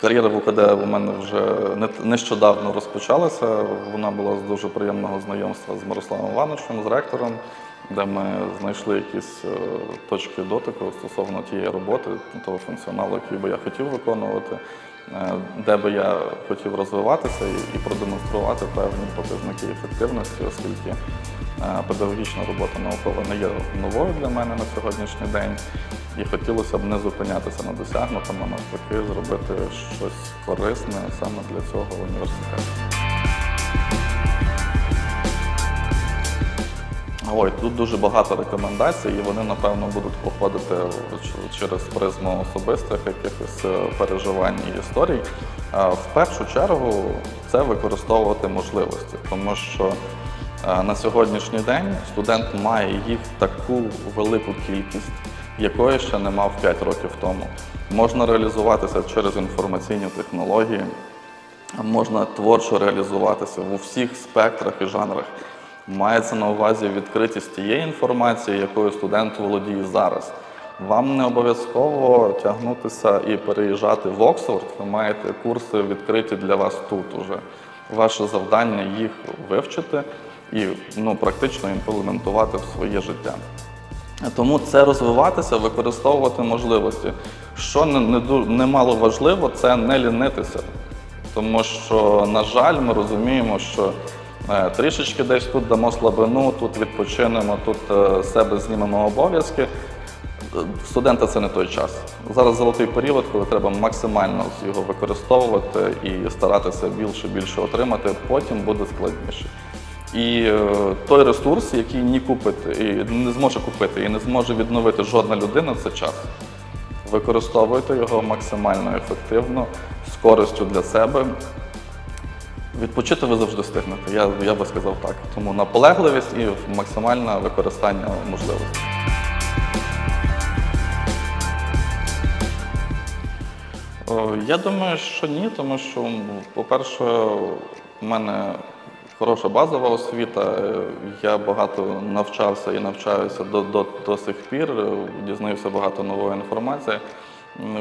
Кар'єра в УКД у мене вже не- нещодавно розпочалася. Вона була з дуже приємного знайомства з Мирославом Івановичем, з ректором, де ми знайшли якісь е, точки дотику стосовно тієї роботи, того функціоналу, який би я хотів виконувати, е, де би я хотів розвиватися і, продемонструвати певні показники ефективності, оскільки педагогічна робота наукова не є новою для мене на сьогоднішній день. І хотілося б не зупинятися на досягнутому, а навпаки, зробити щось корисне саме для цього університету. Ой, тут дуже багато рекомендацій, і вони, напевно, будуть походити ч- через призму особистих якихось е, переживань і історій. Е, В першу чергу це використовувати можливості, тому що е, на сьогоднішній день студент має їх таку велику кількість, якої ще не мав 5 років тому. Можна реалізуватися через інформаційні технології, можна творчо реалізуватися в усіх спектрах і жанрах. Мається на увазі відкритість тієї інформації, якою студент володіє зараз. Вам не обов'язково тягнутися і переїжджати в Оксфорд. Ви маєте курси відкриті для вас тут уже. Ваше завдання їх вивчити і ну, практично імплементувати в своє життя. Тому це розвиватися, використовувати можливості. Що не, не, немало важливо, це не лінитися. Тому що, на жаль, ми розуміємо, що е, трішечки десь тут дамо слабину, тут відпочинемо, тут е, себе знімемо обов'язки. Студента це не той час. Зараз золотий період, коли треба максимально його використовувати і старатися більше більше отримати, потім буде складніше. І е, той ресурс, який ні купити, і не зможе купити, і не зможе відновити жодна людина, це час. Використовуйте його максимально ефективно, з користю для себе. Відпочити ви завжди встигнете, я, я би сказав так. Тому наполегливість і максимальне використання можливостей. Я думаю, що ні, тому що, по-перше, у мене хороша базова освіта. е, Я багато навчався і навчаюся до, до, до сих пір, е, дізнаюся багато нової інформації.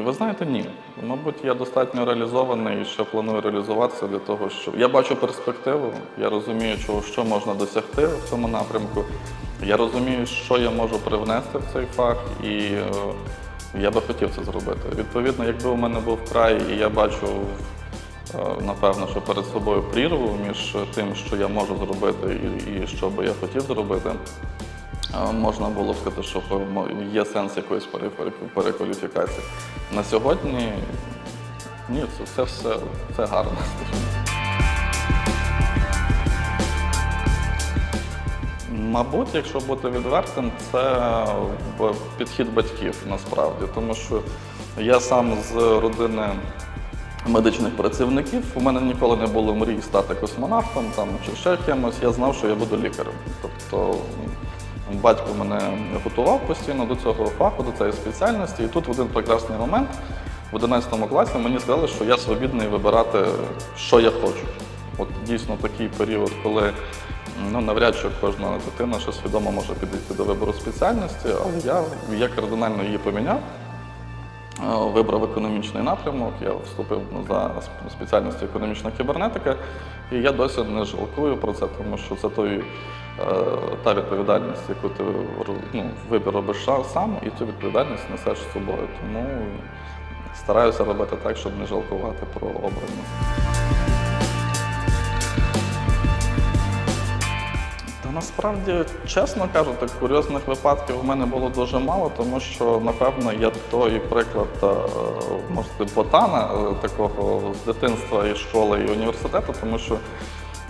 Ви знаєте, ні. Мабуть, я достатньо реалізований і ще планую реалізуватися для того, що я бачу перспективу, я розумію, чого, що можна досягти в цьому напрямку. Я розумію, що я можу привнести в цей фах, і е, я би хотів це зробити. Відповідно, якби у мене був край, і я бачу, напевно, що перед собою прірву між тим, що я можу зробити, і, і що би я хотів зробити, е, можна було сказати, що є сенс якоїсь перекваліфікації. На сьогодні ні, це, це все це гарно. Мабуть, якщо бути відвертим, це підхід батьків насправді, тому що я сам з родини медичних працівників. У мене ніколи не було мрії стати космонавтом там, чи ще кимось. Я знав, що я буду лікарем. Тобто батько мене готував постійно до цього фаху, до цієї спеціальності. І тут в один прекрасний момент, в 11 класі, мені сказали, що я свобідний вибирати, що я хочу. От дійсно такий період, коли ну, навряд чи кожна дитина ще свідомо може підійти до вибору спеціальності, але я, я кардинально її поміняв. Е, Вибрав економічний напрямок, я вступив за спеціальність економічна кібернетика, і я досі не жалкую про це, тому що це той, е, та відповідальність, яку ти ну, вибір робиш сам, і цю відповідальність несеш з собою. Тому стараюся робити так, щоб не жалкувати про обрання. Насправді, чесно кажучи, курйозних випадків у мене було дуже мало, тому що, напевно, я той приклад, е, сказати, ботана е, такого з дитинства і школи, і університету, тому що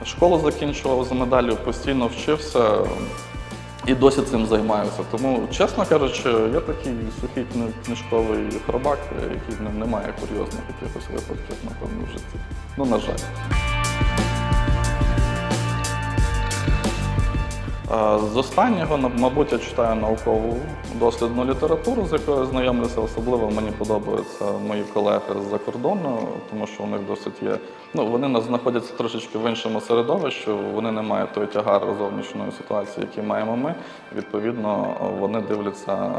школу закінчував за медаллю, постійно вчився і досі цим займаюся. Тому, чесно кажучи, я такий сухий книжковий хробак, який не, не має курйозних якихось випадків, напевно, в житті. Ну, на жаль. З останнього, мабуть, я читаю наукову дослідну літературу, з якою знайомлюся. Особливо мені подобаються мої колеги з-за кордону, тому що у них досить є. Ну, вони знаходяться трошечки в іншому середовищі, вони не мають той тягар зовнішньої ситуації, який маємо ми. Відповідно, вони дивляться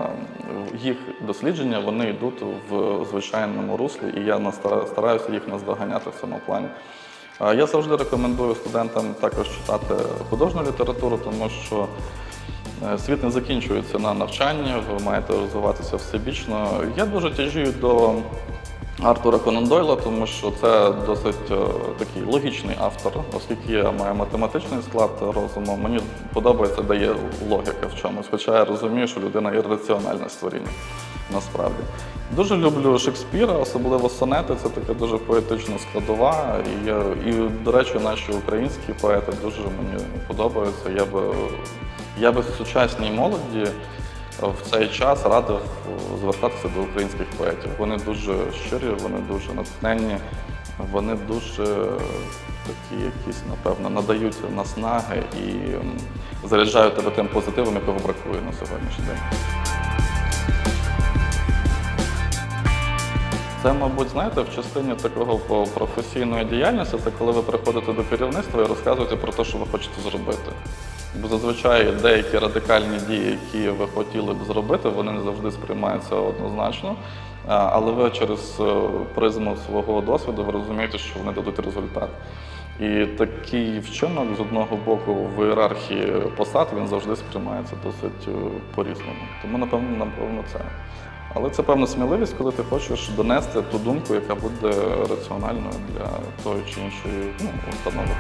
їх дослідження, вони йдуть в звичайному руслі, і я стараюся їх наздоганяти в цьому плані. Я завжди рекомендую студентам також читати художню літературу, тому що е, світ не закінчується на навчанні, ви маєте розвиватися всебічно. Я дуже тяжію до Артура Конан Дойла, тому що це досить е, такий логічний автор, оскільки я маю математичний склад розуму, мені подобається, де є логіка в чомусь. Хоча я розумію, що людина ірраціональне створіння насправді. Дуже люблю Шекспіра, особливо сонети, це така дуже поетична складова. І, і до речі, наші українські поети дуже мені подобаються. Я би, я би сучасній молоді в цей час радив звертатися до українських поетів. Вони дуже щирі, вони дуже натхненні, вони дуже такі якісь, напевно, надають наснаги і заряджають тебе тим позитивом, якого бракує на сьогоднішній день. Це, мабуть, знаєте, в частині такого професійної діяльності, це коли ви приходите до керівництва і розказуєте про те, що ви хочете зробити. Бо зазвичай деякі радикальні дії, які ви хотіли б зробити, вони не завжди сприймаються однозначно. Але ви через е, призму свого досвіду ви розумієте, що вони дадуть результат. І такий вчинок з одного боку в ієрархії посад він завжди сприймається досить е, по-різному. Тому, напевно, напевно, це. Але це певна сміливість, коли ти хочеш донести ту думку, яка буде раціональною для тої чи іншої ну, установи.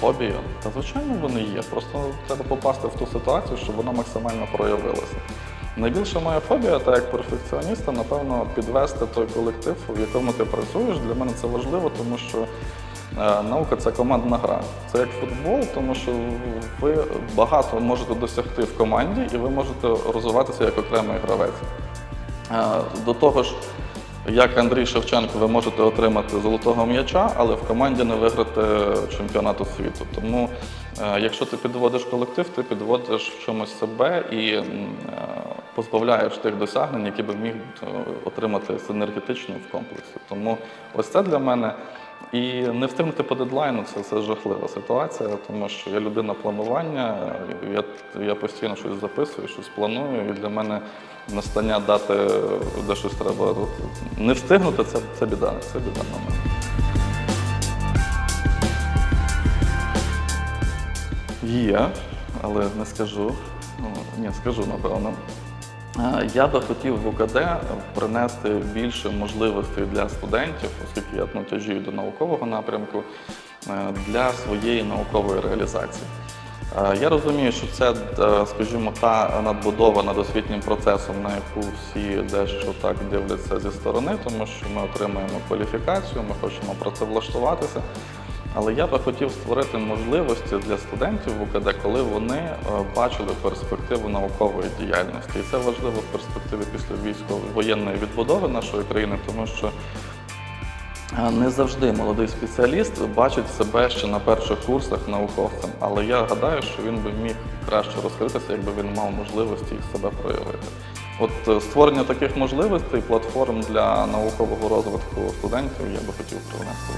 Фобія, та звичайно вони є. Просто треба попасти в ту ситуацію, щоб вона максимально проявилася. Найбільша моя фобія, так як перфекціоніста, напевно, підвести той колектив, в якому ти працюєш. Для мене це важливо, тому що е, наука це командна гра. Це як футбол, тому що ви багато можете досягти в команді і ви можете розвиватися як окремий гравець. Е, До того ж, як Андрій Шевченко, ви можете отримати золотого м'яча, але в команді не виграти чемпіонату світу. Тому, е, якщо ти підводиш колектив, ти підводиш в чомусь себе і е, позбавляєш тих досягнень, які би міг е, отримати синергетично в комплексі. Тому ось це для мене. І не встигнути по дедлайну це, це жахлива ситуація, тому що я людина планування, я, я постійно щось записую, щось планую, і для мене настання дати, де щось треба не встигнути, це, це біда. Це біда на мене. Є, але не скажу. Ну, ні, скажу, напевно. Е, Я би хотів в УКД принести більше можливостей для студентів, оскільки я ну, до наукового напрямку, е, для своєї наукової реалізації. Е, Я розумію, що це, скажімо, та надбудова над освітнім процесом, на яку всі дещо так дивляться зі сторони, тому що ми отримуємо кваліфікацію, ми хочемо працевлаштуватися. Але я би хотів створити можливості для студентів в УКД, коли вони е, бачили перспективу наукової діяльності. І це важливо в перспективі після військової воєнної відбудови нашої країни, тому що е, не завжди молодий спеціаліст бачить себе ще на перших курсах науковцем. Але я гадаю, що він би міг краще розкритися, якби він мав можливості їх себе проявити. От е, створення таких можливостей, платформ для наукового розвитку студентів я би хотів привнести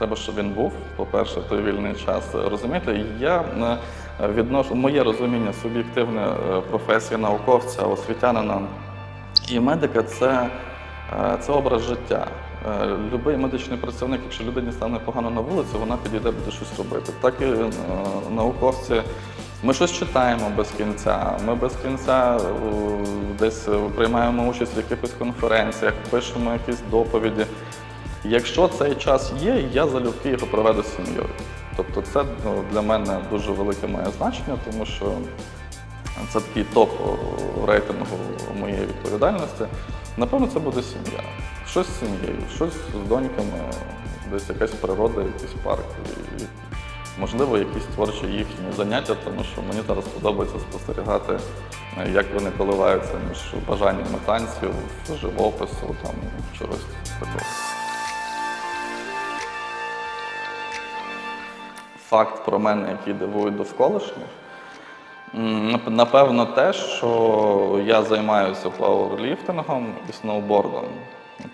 Треба, щоб він був. По-перше, той вільний час. Розумієте, я е, відношу моє розуміння суб'єктивне е, професії науковця, освітянина і медика це, е, це образ життя. Любий медичний працівник, якщо людині стане погано на вулиці, вона підійде буде щось робити. Так і науковці. Ми щось читаємо без кінця. Ми без кінця десь приймаємо участь в якихось конференціях, пишемо якісь доповіді. Якщо цей час є, я залюбки його проведу з сім'єю. Тобто це ну, для мене дуже велике має значення, тому що це такий топ рейтингу моєї відповідальності. Напевно, це буде сім'я. Щось з сім'єю, щось з доньками, десь якась природа, якийсь парк. І, можливо, якісь творчі їхні заняття, тому що мені зараз подобається спостерігати е, як вони коливаються між бажаннями танців, живопису, там чогось такого. Факт про мене, який дивує довколишніх. Напевно, те, що я займаюся пауерліфтингом і сноубордом.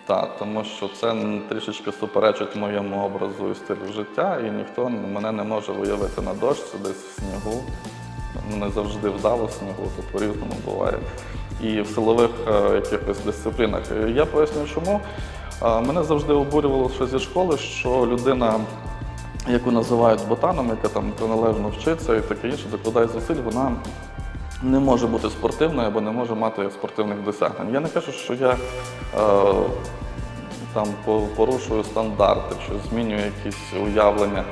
Та, тому що це трішечки суперечить моєму образу і стилю життя, і ніхто мене не може виявити на дошці, десь в снігу. Не завжди вдало снігу, то по-різному буває. І в силових е, якихось дисциплінах. Я поясню, чому. Е, Мене завжди обурювало ще зі школи, що людина яку називають ботаном, яка там приналежно вчиться і таке інше, докладає зусиль, вона не може бути спортивною або не може мати спортивних досягнень. Я не кажу, що я е, там порушую стандарти чи змінюю якісь уявлення.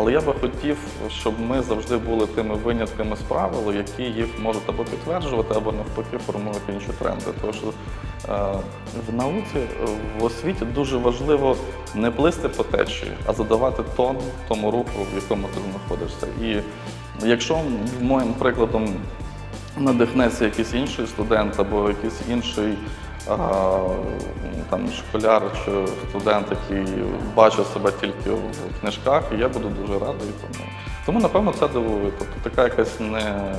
Але я би хотів, щоб ми завжди були тими винятками з правил, які їх можуть або підтверджувати, або навпаки формують інші тренди. Тому що е, в науці, в освіті дуже важливо не плисти по течії, а задавати тон тому руху, в якому ти знаходишся. І якщо моїм прикладом надихнеться якийсь інший студент або якийсь інший там, школяр чи студент, який бачить себе тільки в книжках, і я буду дуже радий. Тому, тому напевно, це дивує. Тобто така якась не,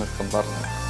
нестандартна.